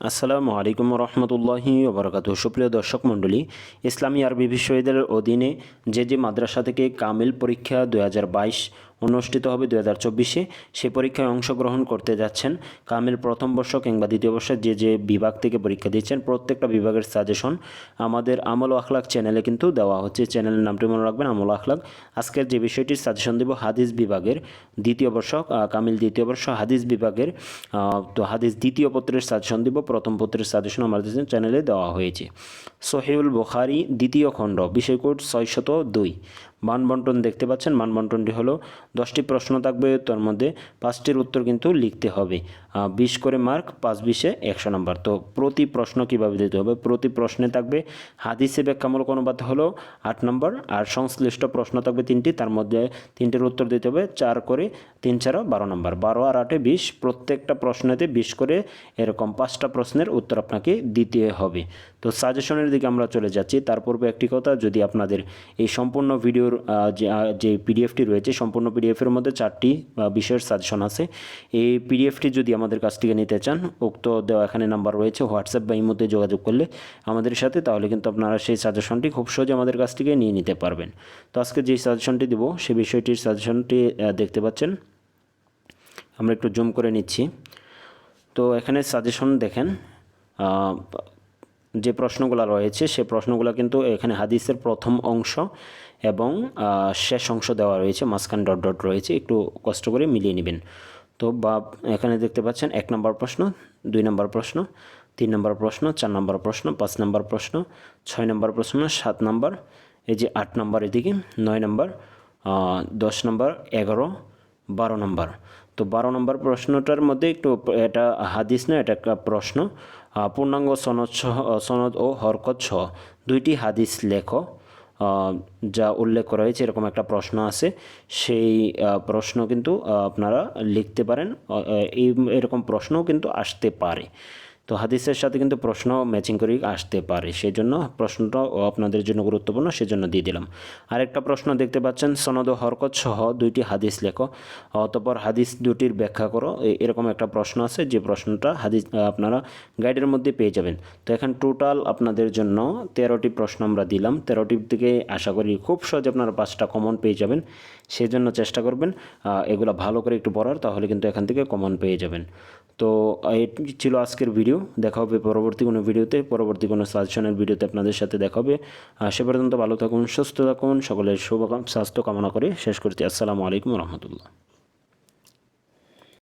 আসসালামু আলাইকুম রহমতুল্লাহি ওবরাকাত সুপ্রিয় দর্শক মণ্ডলী, ইসলামী আরবি বিশ্ববিদ্যালয়ের অধীনে যে যে মাদ্রাসা থেকে কামিল পরীক্ষা দু হাজার বাইশ অনুষ্ঠিত হবে দু হাজার চব্বিশে। সে পরীক্ষায় অংশগ্রহণ করতে যাচ্ছেন কামিল প্রথম বর্ষ কিংবা দ্বিতীয় বর্ষে যে যে বিভাগ থেকে পরীক্ষা দিচ্ছেন প্রত্যেকটা বিভাগের সাজেশন আমাদের আমল আখলাক চ্যানেলে কিন্তু দেওয়া হচ্ছে। চ্যানেলের নামটি মনে রাখবেন, আমল আখলাক। আজকের যে বিষয়টির সাজেশন দেব, হাদিস বিভাগের দ্বিতীয় বর্ষ কামিল দ্বিতীয় বর্ষ, হাদিস বিভাগের তো হাদিস দ্বিতীয় পত্রের সাজেশন দিব, প্রথম পত্রের সাজেশন আমাদের চ্যানেলে দেওয়া হয়েছে। সোহেউল বুখারি দ্বিতীয় খণ্ড বিষয় কোড ছয়শত দুই। মানবন্টন দেখতে পাচ্ছেন। মানবন্টনটি হলো দশটি প্রশ্ন থাকবে, তার মধ্যে পাঁচটির উত্তর কিন্তু লিখতে হবে। বিশ করে মার্ক, পাঁচ বিশে একশো নম্বর। তো প্রতি প্রশ্ন কীভাবে দিতে হবে? প্রতি প্রশ্নে থাকবে হাদিসে ব্যাখ্যামূলক অনুবাদ হলো আট নম্বর, আর সংশ্লিষ্ট প্রশ্ন থাকবে তিনটি, তার মধ্যে তিনটির উত্তর দিতে হবে চার করে তিন চারও বারো নম্বর। বারো আর আটে বিশ, প্রত্যেকটা প্রশ্নেতে বিশ করে এরকম পাঁচটা প্রশ্নের উত্তর আপনাকে দিতে হবে। তো সাজেশনের দিকে আমরা চলে যাচ্ছি। তার পূর্বে একটি কথা, যদি আপনাদের এই সম্পূর্ণ ভিডিওর যে পিডিএফটি রয়েছে, সম্পূর্ণ পিডিএফের মধ্যে চারটি বিষয়ের সাজেশন আছে। এই পিডিএফটি যদি আমাদের কাছ থেকে নিতে চান, উক্ত দেওয়া এখানে নাম্বার রয়েছে হোয়াটসঅ্যাপ বা ইমোতে যোগাযোগ করলে আমাদের সাথে, তাহলে কিন্তু আপনারা সেই সাজেশনটি খুব সহজে আমাদের কাছ থেকে নিয়ে নিতে পারবেন। তো আজকে যে সাজেশনটি দিব সেই বিষয়টির সাজেশনটি দেখতে পাচ্ছেন। আমরা একটু জুম করে নিচ্ছি। তো এখানে সাজেশন দেখেন যে প্রশ্নগুলো রয়েছে, সে প্রশ্নগুলো কিন্তু এখানে হাদিসের প্রথম অংশ এবং শেষ অংশ দেওয়া রয়েছে, মাঝখান ডট ডট রয়েছে, একটু কষ্ট করে মিলিয়ে নেবেন। তো বা, এখানে দেখতে পাচ্ছেন, এক নম্বর প্রশ্ন, দুই নম্বর প্রশ্ন, তিন নম্বর প্রশ্ন, চার নম্বর প্রশ্ন, পাঁচ নম্বর প্রশ্ন, ছয় নম্বর প্রশ্ন, সাত নম্বর, এই যে আট নম্বর এদিকে, নয় নম্বর দশ নম্বর, এগারো, বারো নম্বর। তো বারো নম্বর প্রশ্নটার মধ্যে একটু এটা হাদিস না, এটা একটা প্রশ্ন। পূর্ণাঙ্গ সনদ সহ সনদ ও হরকত ছ দুইটি হাদিস লেখো যা উল্লেখ করা হয়েছে, এরকম একটা প্রশ্ন আছে। সেই প্রশ্ন কিন্তু আপনারা লিখতে পারেন এই এরকম প্রশ্নও কিন্তু আসতে পারে। তো হাদিসের সাথে কিন্তু প্রশ্ন ম্যাচিং করে আসতে পারে। সেই জন্য প্রশ্নটাও আপনাদের জন্য গুরুত্বপূর্ণ, সেজন্য দিয়ে দিলাম। আরেকটা প্রশ্ন দেখতে পাচ্ছেন, সনদ হরকত সহ দুইটি হাদিস লেখো। অতপর হাদিস দুটির ব্যাখ্যা করো। এরকম একটা প্রশ্ন আছে, যে প্রশ্নটা হাদিস আপনারা গাইডের মধ্যে পেয়ে যাবেন। তো এখন টোটাল আপনাদের জন্য তেরোটি প্রশ্ন আমরা দিলাম। তেরোটির থেকে আশা করি খুব সহজে আপনারা পাঁচটা কমন পেয়ে যাবেন। সেই জন্য চেষ্টা করবেন এগুলো ভালো করে একটু পড়ার, তাহলে কিন্তু এখান থেকে কমন পেয়ে যাবেন। তো এটি ছিল আজকের ভিডিও দেখা হবে পরবর্তী কোনো ভিডিওতে পরবর্তী কোনো সাজেশনের ভিডিওতে আপনাদের সাথে দেখা হবে। সে পর্যন্ত ভালো থাকুন, সুস্থ থাকুন, সকলের শুভ স্বাস্থ্য কামনা করে শেষ করছি। আসসালামু আলাইকুম রহমতুল্লাহ।